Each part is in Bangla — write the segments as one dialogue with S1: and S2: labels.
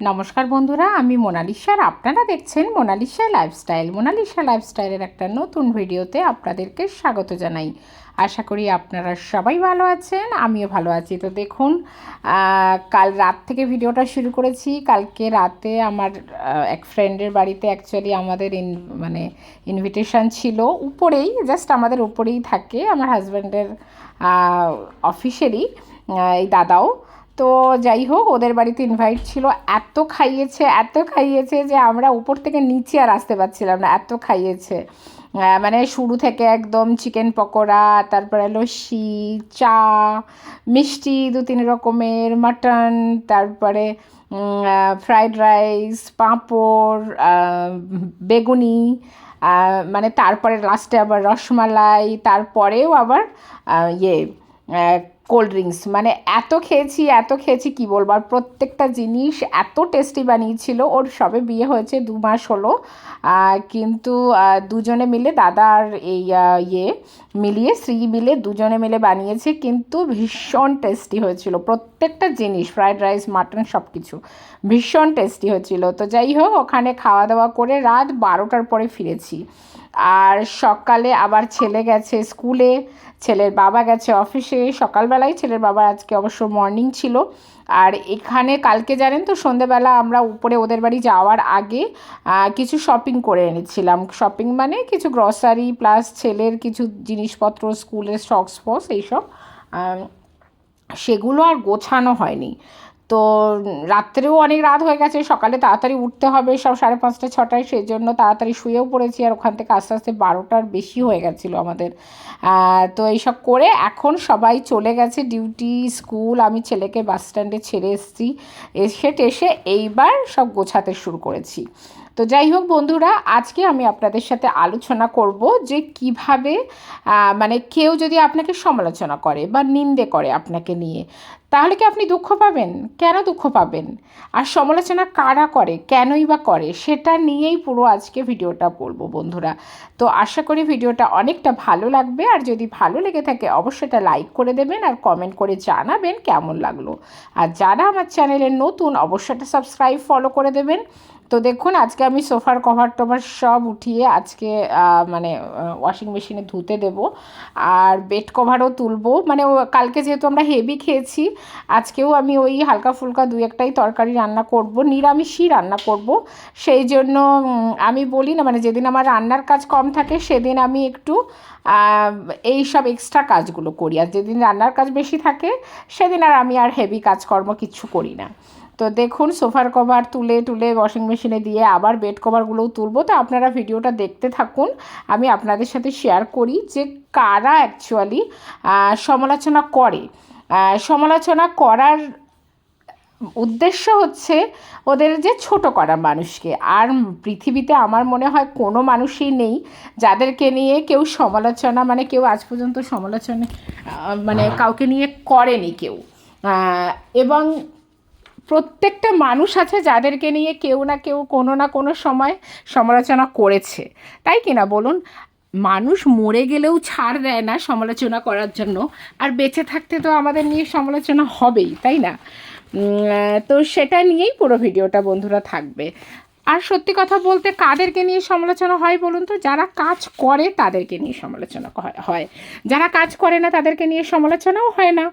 S1: নমস্কার বন্ধুরা, আমি মোনালিসার আপনারা দেখছেন মোনালিসা লাইফস্টাইল মোনালিসা লাইফস্টাইলের একটা নতুন ভিডিওতে আপনাদেরকে স্বাগত জানাই। আশা করি আপনারা সবাই ভালো আছেন, আমিও ভালো আছি। তো দেখুন কাল রাত থেকে ভিডিওটা শুরু করেছি। কালকে রাতে আমার এক ফ্রেন্ডের বাড়িতে অ্যাকচুয়ালি আমাদের ইন মানে ইনভিটেশন ছিল উপরেই জাস্ট আমাদের উপরেই থাকে। আমার হাজব্যান্ডের অফিসেরই এই দাদাও। তো যাই হোক, ওদের বাড়িতে ইনভাইট ছিল। এত খাইয়েছে এত খাইয়েছে যে আমরা উপর থেকে নিচে আর আসতে পারছিলাম না। এত খাইয়েছে। মানে শুরু থেকে একদম চিকেন পকোড়া, তারপরে লস্যি, চা, মিষ্টি দু তিন রকমের মাটন তারপরে ফ্রাইড রাইস পাঁপড় বেগুনি মানে তারপরে লাস্টে আবার রসমালাই, তারপরেও আবার ইয়ে কোল্ড ড্রিঙ্কস। মানে এত খেয়েছি এত খেয়েছি, কি বলব? আর প্রত্যেকটা জিনিস এত টেস্টি বানিয়েছিল। ওর সবে বিয়ে হয়েছে, দু মাস হলো। কিন্তু দুজনে মিলে দাদা আর এই ইয়ে মিলিয়ে শ্রী মিলে দুজনে মিলে বানিয়েছে। কিন্তু ভীষণ টেস্টি হয়েছিল। প্রত্যেকটা জিনিস, ফ্রাইড রাইস, মাটন সব কিছু ভীষণ টেস্টি হয়েছিল। তো যাই হোক, ওখানে খাওয়া দাওয়া করে রাত বারোটার পরে ফিরেছি। আর সকালে আবার ছেলে গেছে স্কুলে, ছেলের বাবা গেছে অফিসে। সকালবেলায় ছেলের বাবার আজকে অবশ্য মর্নিং ছিল। আর এখানে কালকে জানেন তো, সন্ধেবেলা আমরা উপরে ওদের বাড়ি যাওয়ার আগে কিছু শপিং করে এনেছিলাম। শপিং মানে কিছু গ্রসারি প্লাস ছেলের কিছু জিনিসপত্র, স্কুলের সক্স ফক্স এইসব সেগুলো আর গোছানো হয়নি। তো রাত্রেও অনেক রাত হয়ে গেছে, সকালে তাড়াতাড়ি উঠতে হবে, সব সাড়ে পাঁচটা, ছটায় সেই জন্য তাড়াতাড়ি শুয়েও পড়েছি আর ওখান থেকে আস্তে আস্তে বারোটার বেশি হয়ে গেছিল আমাদের। তো এইসব করে এখন সবাই চলে গেছে ডিউটি স্কুল আমি ছেলেকে বাস স্ট্যান্ডে ছেড়ে এসেছি, এসে টেসে এইবার সব গোছাতে শুরু করেছি। তো যাই হোক বন্ধুরা, আজকে আমি আপনাদের সাথে আলোচনা করব যে কীভাবে মানে কেউ যদি আপনাকে সমালোচনা করে বা নিন্দে করে আপনাকে নিয়ে, তাহলে কি আপনি দুঃখ পাবেন? কেন দুঃখ পাবেন? আর সমালোচনা কারা করে? কেনই বা করে? সেটা নিয়েই পুরো আজকে ভিডিওটা বলব বন্ধুরা। তো আশা করি ভিডিওটা অনেকটা ভালো লাগবে। আর যদি ভালো লেগে থাকে, অবশ্যই এটা লাইক করে দেবেন আর কমেন্ট করে জানাবেন কেমন লাগল। আর যারা আমার চ্যানেলে নতুন, অবশ্যই এটা সাবস্ক্রাইব, ফলো করে দেবেন। তো দেখুন, আজকে আমি সোফার কভার টভার সব উঠিয়ে আজকে মানে ওয়াশিং মেশিনে ধুতে দেব। আর বেড কভারও তুলবো। মানে কালকে যেহেতু আমরা হেভি খেয়েছি, আজকেও আমি ওই হালকা ফুলকা দু একটাই তরকারি রান্না করব, নিরামিষই রান্না করব। সেই জন্য আমি বলি না মানে যেদিন আমার রান্নার কাজ কম থাকে, সেদিন আমি একটু এই সব এক্সট্রা কাজগুলো করি। আর যেদিন রান্নার কাজ বেশি থাকে, সেদিন আর আমি আর হেভি কাজকর্ম কিচ্ছু করি না। তো দেখুন, সোফার কভার তুলে তুলে ওয়াশিং মেশিনে দিয়ে আবার বেড কভারগুলোও তুলবো। তো আপনারা ভিডিওটা দেখতে থাকুন। আমি আপনাদের সাথে শেয়ার করি যে কারা অ্যাকচুয়ালি সমালোচনা করে। সমালোচনা করার উদ্দেশ্য হচ্ছে ওদের যে ছোট করা মানুষকে। আর পৃথিবীতে আমার মনে হয় কোনো মানুষই নেই যাদেরকে নিয়ে কেউ সমালোচনা মানে কেউ আজ পর্যন্ত সমালোচনা মানে কাউকে নিয়ে করেনি কেউ। এবং প্রত্যেকটা মানুষ আছে যাদেরকে নিয়ে কেউ না কেউ কোনো না কোনো সময় সমালোচনা করেছে। তাই কি না বলুন? মানুষ মরে গেলেও ছাড় দেয় না সমালোচনা করার জন্য। আর বেঁচে থাকতে তো আমাদের নিয়ে সমালোচনা হবেই তাই না? তো সেটা নিয়েই পুরো ভিডিওটা বন্ধুরা থাকবে। আর সত্যি কথা বলতে কাদেরকে নিয়ে সমালোচনা হয় বলুন তো? যারা কাজ করে তাদেরকে নিয়ে সমালোচনা হয়- যারা কাজ করে না তাদেরকে নিয়ে সমালোচনাও হয় না।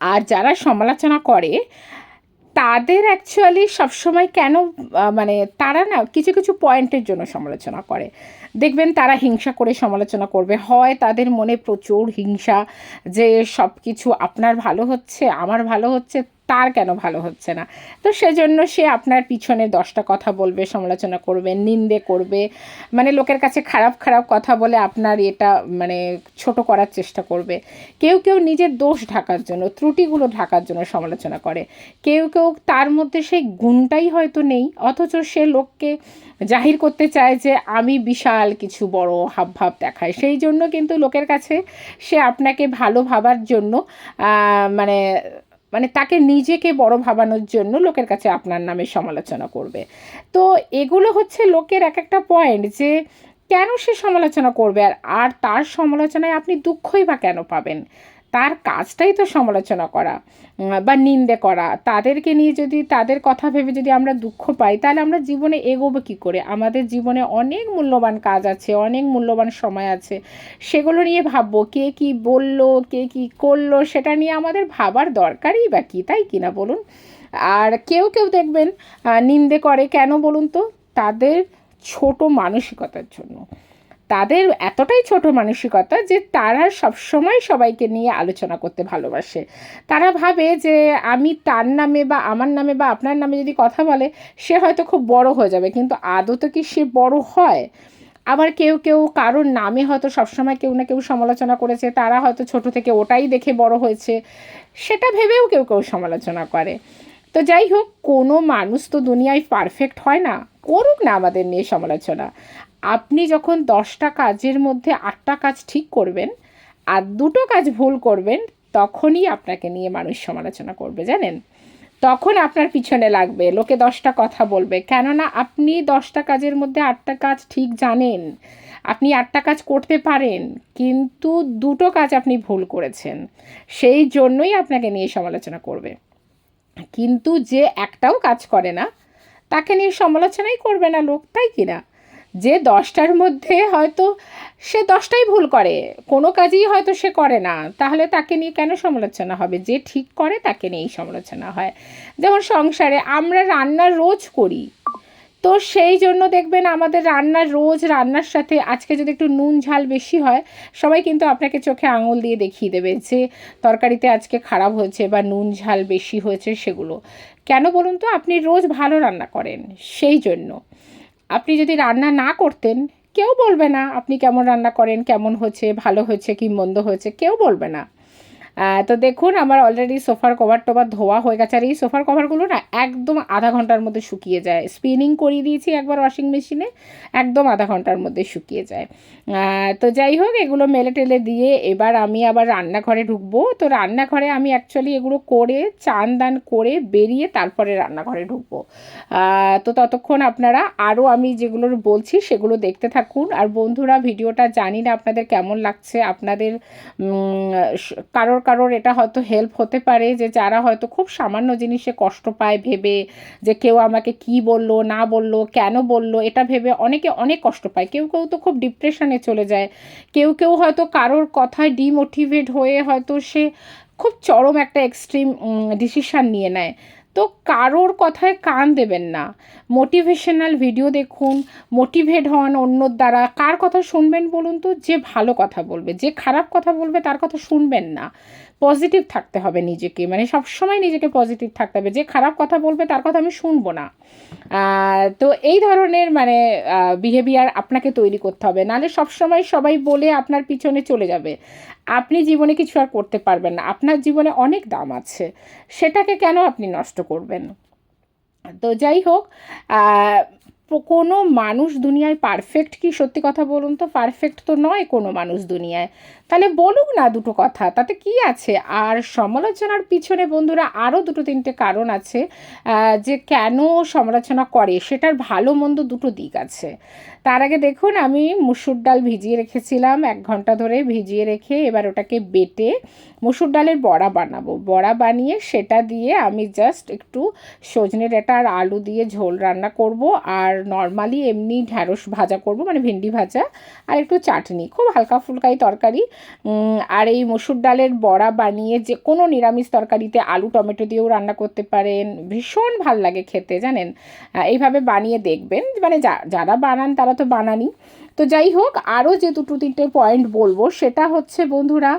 S1: আর যারা সমালোচনা করে, তাদের অ্যাকচুয়ালি সবসময় কেন মানে তারা না কিছু কিছু পয়েন্টের জন্য সমালোচনা করে। দেখবেন তারা হিংসা করে সমালোচনা করবে। হয় তাদের মনে প্রচুর হিংসা যে সব কিছু আপনার ভালো হচ্ছে, আমার ভালো হচ্ছে তার কেন ভালো হচ্ছে না? তো সেজন্য সে আপনার পিছনে দশটা কথা বলবে, সমালোচনা করবে, নিন্দে করবে মানে লোকের কাছে খারাপ খারাপ কথা বলে আপনার এটা মানে ছোট করার চেষ্টা করবে। কেউ কেউ নিজের দোষ ঢাকার জন্য, ত্রুটিগুলো ঢাকার জন্য সমালোচনা করে। কেউ কেউ তার মধ্যে সেই গুণটাই হয়তো নেই, অথচ সে লোককে জাহির করতে চায় যে আমি বিশাল কিছু বড় হাবভাব দেখায়। সেই জন্য কিন্তু লোকের কাছে সে আপনাকে ভালো ভাবার জন্য মানে মানে তাকে নিজেকে বড় ভাবানোর জন্য লোকের কাছে আপনার নামে সমালোচনা করবে। তো এগুলো হচ্ছে লোকের এক একটা পয়েন্ট যে কেন সে সমালোচনা করবে আর আর তার সমালোচনায় আপনি দুঃখই বা কেন পাবেন? তার কাজটাই তো সমালোচনা করা বা নিন্দে করা। তাদেরকে নিয়ে যদি তাদের কথা ভেবে যদি আমরা দুঃখ পাই, তাহলে আমরা জীবনে এগোবো কী করে? আমাদের জীবনে অনেক মূল্যবান কাজ আছে, অনেক মূল্যবান সময় আছে। সেগুলো নিয়ে ভাববো, কে কি বলল, কে কি করল, সেটা নিয়ে আমাদের ভাবার দরকারই বা কী, তাই কি না বলুন? আর কেউ কেউ দেখবেন নিন্দে করে। কেন বলুন তো? তাদের ছোট মানসিকতার জন্য। তাদের এতটাই ছোট মানসিকতা যে তারা সবসময় সবাইকে নিয়ে আলোচনা করতে ভালোবাসে। তারা ভাবে যে আমি তার নামে বা আমার নামে বা আপনার নামে যদি কথা বলে, সে হয়তো খুব বড় হয়ে যাবে, কিন্তু আদতে কি সে বড় হয়? আবার কেউ কেউ কারোর নামে হয়তো সবসময় কেউ না কেউ সমালোচনা করেছে, তারা হয়তো ছোট থেকে ওটাই দেখে বড় হয়েছে, সেটা ভেবেও কেউ কেউ সমালোচনা করে। তো যাই হোক, কোনো মানুষ তো দুনিয়ায় পারফেক্ট হয় না, করুক না আমাদের নিয়ে সমালোচনা। আপনি যখন দশটা কাজের মধ্যে আটটা কাজ ঠিক করবেন আর দুটো কাজ ভুল করবেন, তখনই আপনাকে নিয়ে মানুষ সমালোচনা করবে, জানেন? তখন আপনার পিছনে লাগবে, লোকে দশটা কথা বলবে। কেননা আপনি দশটা কাজের মধ্যে আটটা কাজ ঠিক জানেন, আপনি আটটা কাজ করতে পারেন, কিন্তু দুটো কাজ আপনি ভুল করেছেন, সেই জন্যই আপনাকে নিয়ে সমালোচনা করবে। কিন্তু যে একটাও কাজ করে না, তাকে নিয়ে সমালোচনাই করবে না লোক, তাই কি না? যে দশটার মধ্যে হয়তো সে দশটাই ভুল করে, কোনো কাজই হয়তো সে করে না, তাহলে তাকে নিয়ে কেন সমালোচনা হবে? যে ঠিক করে তাকে নিয়েই সমালোচনা হয়। যেমন সংসারে আমরা রান্না রোজ করি, তো সেই জন্য দেখবেন আমাদের রান্নার রোজ রান্নার সাথে আজকে যদি একটু নুন ঝাল বেশি হয়, সবাই কিন্তু আপনাকে চোখে আঙুল দিয়ে দেখিয়ে দেবে যে তরকারিতে আজকে খারাপ হয়েছে বা নুন ঝাল বেশি হয়েছে সেগুলো। কেন বলুন তো? আপনি রোজ ভালো রান্না করেন, সেই জন্য। আপনি যদি রান্না না করতেন, কেউ বলবে না আপনি কেমন রান্না করেন, কেমন হয়েছে, ভালো হয়েছে কি মন্দ হয়েছে, কেউ বলবে না। তো দেখুন, আমার অলরেডি সোফার কভার টভার ধোয়া হয়ে গেছে। আর এই সোফার কভারগুলো না একদম আধা ঘণ্টার মধ্যে শুকিয়ে যায়। স্পিনিং করিয়ে দিয়েছি একবার ওয়াশিং মেশিনে একদম আধা ঘণ্টার মধ্যে শুকিয়ে যায়। তো যাই হোক, এগুলো মেলে টেলে দিয়ে এবার আমি আবার রান্নাঘরে ঢুকবো। তো রান্নাঘরে আমি অ্যাকচুয়ালি এগুলো করে, চান দান করে বেরিয়ে তারপরে রান্নাঘরে ঢুকবো। তো ততক্ষণ আপনারা আরও আমি যেগুলো বলছি সেগুলো দেখতে থাকুন। আর বন্ধুরা, ভিডিওটা জানি না আপনাদের কেমন লাগছে। আপনাদের কারোর কারোর এটা হয়তো হেল্প হতে পারে যে যারা হয়তো খুব সামান্য জিনিসে কষ্ট পায় ভেবে যে কেউ আমাকে কি বলল, না বলল, কেন বলল, এটা ভেবে অনেকে অনেক কষ্ট পায়। কেউ কেউ তো খুব ডিপ্রেশনে চলে যায়। কেউ কেউ হয়তো কারোর কথায় ডিমোটিভেট হয়ে হয়তো সে খুব চরম একটা এক্সট্রিম ডিসিশান নিয়ে নেয়। তো কারোর কথায় কান দেবেন না। মোটিভেশনাল ভিডিও দেখুন মোটিভেট হন অন্যর দ্বারা। কার কথা শুনবেন বলুন তো? যে ভালো কথা বলবে, যে খারাপ কথা বলবে তার কথা শুনবেন না। পজিটিভ থাকতে হবে নিজেকে। মানে সবসময় নিজেকে পজিটিভ থাকতে হবে। যে খারাপ কথা বলবে, তার কথা আমি শুনব না। তো এই ধরনের মানে বিহেভিয়ার আপনাকে তৈরি করতে হবে। নাহলে সবসময় সবাই বলে আপনার পিছনে চলে যাবে। আপনি জীবনে কিছু আর করতে পারবেন না। আপনার জীবনে অনেক দাম আছে। সেটাকে কেন আপনি নষ্ট করবেন? তো যাই হোক কোনো মানুষ দুনিয়ায় পারফেক্ট কি? সত্যি কথা বলুন তো পারফেক্ট তো নয় কোনো মানুষ দুনিয়ায়। তাহলে বলুক না দুটো কথা, তাতে কি আছে? আর সমালোচনার পিছনে বন্ধুরা আরও দুটো তিনটে কারণ আছে যে কেন সমালোচনা করে, সেটার ভালো মন্দ দুটো দিক আছে। তার আগে দেখুন, আমি মুসুর ডাল ভিজিয়ে রেখেছিলাম, এক ঘণ্টা ধরে ভিজিয়ে রেখে এবার ওটাকে বেটে মুসুর ডালের বড়া বানাবো। বড়া বানিয়ে সেটা দিয়ে আমি জাস্ট একটু সজনে ডাঁটা আর আলু দিয়ে ঝোল রান্না করব, আর নর্মালি এমনি ঢ্যাঁড়স ভাজা করব মানে ভেন্ডি ভাজা, আর একটু চাটনি, খুব হালকা ফুলকাই তরকারি আর এই মসুর ডালের বড়া বানিয়ে যে কোনো নিরামিষ তরকারিতে আলু, টমেটো দিয়েও রান্না করতে পারেন। ভীষণ ভালো লাগে খেতে, জানেন? এইভাবে বানিয়ে দেখবেন। মানে যারা বানান তারা তো বানানি তো যাই হোক, আরও যে দুটো তিনটে পয়েন্ট বলব, সেটা হচ্ছে, বন্ধুরা,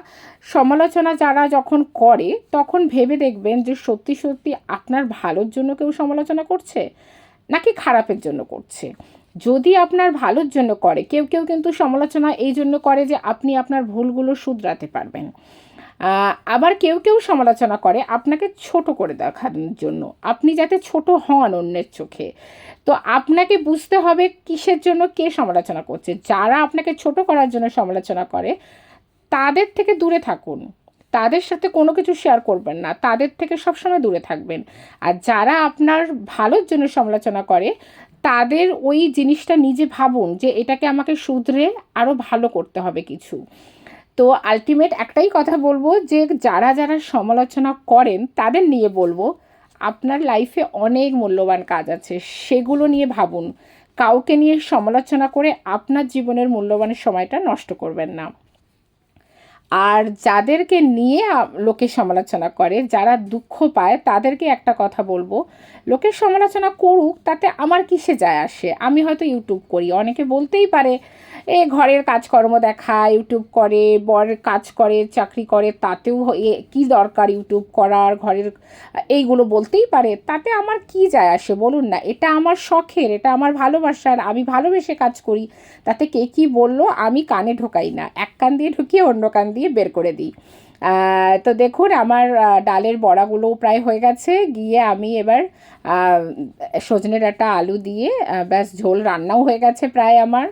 S1: সমালোচনা যারা যখন করে, তখন ভেবে দেখবেন যে সত্যি সত্যি আপনার ভালোর জন্য কেউ সমালোচনা করছে, নাকি খারাপের জন্য করছে? যদি আপনার ভালোর জন্য করে, কেউ কেউ কিন্তু সমালোচনা এই জন্য করে যে আপনি আপনার ভুলগুলো শুধরাতে পারবেন। আবার কেউ কেউ সমালোচনা করে আপনাকে ছোট করে দেখানোর জন্য। আপনি যাতে ছোট হন অন্যের চোখে। তো আপনাকে বুঝতে হবে কিসের জন্য কে সমালোচনা করছে। যারা আপনাকে ছোট করার জন্য সমালোচনা করে, তাদের থেকে দূরে থাকুন। তাদের সাথে কোনো কিছু শেয়ার করবেন না। তাদের থেকে সবসময় দূরে থাকবেন। আর যারা আপনার ভালোর জন্য সমালোচনা করে তাদের ওই জিনিসটা নিজে ভাবুন যে এটাকে আমাকে শুধরে আরও ভালো করতে হবে কিছু। তো আলটিমেট একটাই কথা বলব যে যারা যারা সমালোচনা করেন, তাদের নিয়ে বলব, আপনার লাইফে অনেক মূল্যবান কাজ আছে, সেগুলো নিয়ে ভাবুন। কাউকে নিয়ে সমালোচনা করে আপনার জীবনের মূল্যবান সময়টা নষ্ট করবেন না। আর যাদেরকে নিয়ে লোকে সমালোচনা করে, যারা দুঃখ পায়, তাদেরকে একটা কথা বলব। লোকের সমালোচনা করুক, তাতে আমার কিসে যায় আসে? আমি হয়তো ইউটিউব করি। অনেকে বলতেই পারে, এ, ঘরের কাজকর্ম দেখা ইউটিউব করে, বর কাজ করে, চাকরি করে, তাতেও এ, কী দরকার ইউটিউব করার, ঘরের এইগুলো বলতেই পারে। তাতে আমার কি যায় আসে বলুন না? এটা আমার শখের, এটা আমার ভালোবাসার, আমি ভালোবেসে কাজ করি। তাতে কে কী বলল, আমি কানে ঢোকাই না। এক কান দিয়ে ঢুকিয়ে অন্য কান দিয়ে বের করে দিই। তো দেখুন, আমার ডালের বড়াগুলোও প্রায় হয়ে গেছে। গিয়ে আমি এবার সজনে একটা আলু দিয়ে ব্যাস ঝোল রান্নাও হয়ে গেছে প্রায় আমার।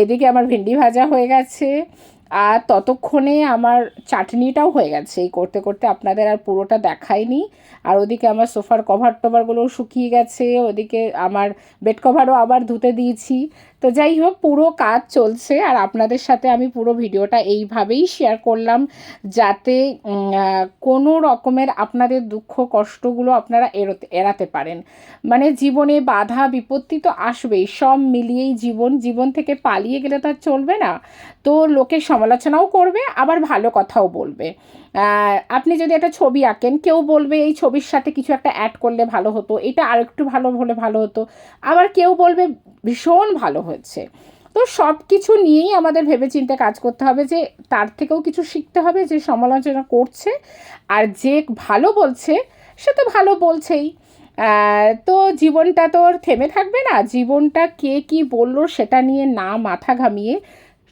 S1: এদিকে আমার ভেন্ডি ভাজা হয়ে গেছে। আর ততক্ষণে আমার চাটনিটাও হয়ে গেছে। এই করতে করতে আপনাদের আর পুরোটা দেখাইনি। আর ওদিকে আমার সোফার কভার টভারগুলোও শুকিয়ে গেছে। ওদিকে আমার বেড কভারও আবার ধুতে দিয়েছি। তো যাই হোক, পুরো কাজ চলছে। আর আপনাদের সাথে আমি পুরো ভিডিওটা এইভাবেই শেয়ার করলাম যাতে কোনো রকমের আপনাদের দুঃখ কষ্টগুলো আপনারা এড়োতে এড়াতে পারেন। মানে জীবনে বাধা, বিপত্তি তো আসবেই। সব মিলিয়েই জীবন জীবন থেকে পালিয়ে গেলে তো আর চলবে না। তো লোকে সমালোচনাও করবে, আবার ভালো কথাও বলবে। আপনি যদি একটা ছবি আঁকেন, কেউ বলবে এই ছবির সাথে কিছু একটা অ্যাড করলে ভালো হতো, এটা আরেকটু ভালো হলে ভালো হতো, আবার কেউ বলবে ভীষণ ভালো হয়েছে। তো সব কিছু নিয়েই আমাদের ভেবেচিন্তে কাজ করতে হবে যে, তার থেকেও কিছু শিখতে হবে যে সমালোচনা করছে আর যে ভালো বলছে, সে তো ভালো বলছেই। তো জীবনটা তো আর থেমে থাকবে না। জীবনটা কে কি বলল সেটা নিয়ে না মাথা ঘামিয়ে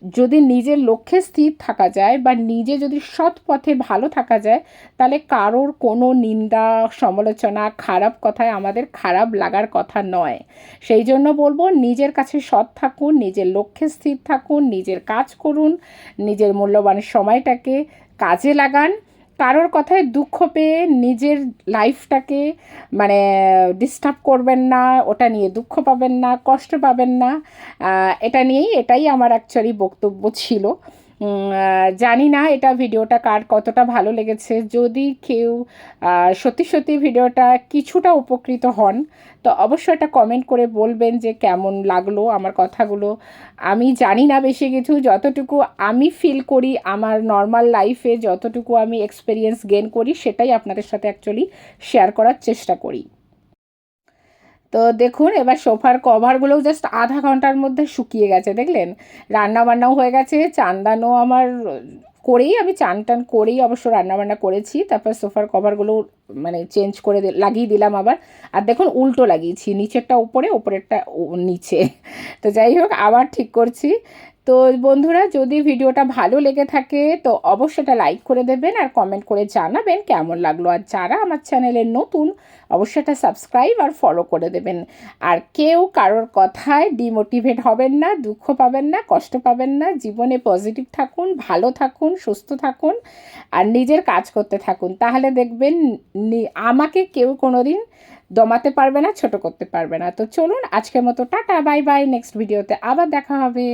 S1: যদি নিজের লক্ষ্যে স্থির থাকা যায় বা নিজে যদি সৎ পথে ভালো থাকা যায়, তাহলে কারোর কোনো নিন্দা, সমালোচনা, খারাপ কথায় আমাদের খারাপ লাগার কথা নয়। সেই জন্য বলব, নিজের কাছে সৎ থাকুন, নিজের লক্ষ্যে স্থির থাকুন, নিজের কাজ করুন, নিজের মূল্যবান সময়টাকে কাজে লাগান। কারোর কথায় দুঃখ পেয়ে নিজের লাইফটাকে মানে ডিস্টার্ব করবেন না, ওটা নিয়ে দুঃখ পাবেন না, কষ্ট পাবেন না। এটা নিয়েই এটাই আমার অ্যাকচুয়ালি বক্তব্য ছিল। জানি না এটা ভিডিওটা কার কতটা ভালো লেগেছে। যদি কেউ সত্যি সত্যি ভিডিওটা কিছুটা উপকৃত হন, তো অবশ্যই এটা কমেন্ট করে বলবেন যে কেমন লাগল আমার কথাগুলো। আমি জানি না বেশি কিছু, যতটুকু আমি ফিল করি আমার নর্মাল লাইফে যতটুকু আমি এক্সপিরিয়েন্স গেন করি, সেটাই আপনাদের সাথে অ্যাকচুয়ালি শেয়ার করার চেষ্টা করি। তো দেখুন, এবার সোফার কভারগুলোও জাস্ট আধা ঘণ্টার মধ্যে শুকিয়ে গেছে, দেখলেন? রান্না বান্নাও হয়ে গেছে চান্দানো আমার করেই, আমি চান টান করেই অবশ্য রান্নাবান্না করেছি, তারপর সোফার কভারগুলো মানে চেঞ্জ করে লাগিয়ে দিলাম আবার। আর দেখুন, উল্টো লাগিয়েছি, নিচেরটা উপরে, ওপরেরটা নিচে। তো যাই হোক, আবার ঠিক করছি। তো বন্ধুরা, যদি ভিডিওটা ভালো লেগে থাকে, তো অবশ্যই এটা লাইক করে দেবেন আর কমেন্ট করে জানাবেন কেমন লাগল। আর যারা আমার চ্যানেলে নতুন, অবশ্যই এটা সাবস্ক্রাইব আর ফলো করে দেবেন। আর কেউ কারোর কথায় ডিমোটিভেট হবেন না, দুঃখ পাবেন না, কষ্ট পাবেন না, জীবনে পজিটিভ থাকুন, ভালো থাকুন, সুস্থ থাকুন আর নিজের কাজ করতে থাকুন। তাহলে দেখবেন আমাকে কেউ কোনো দিন দমাতে পারবে না, ছোট করতে পারবে না। তো চলুন আজকের মতো, টাটা বাই বাই নেক্সট ভিডিওতে আবার দেখা হবে।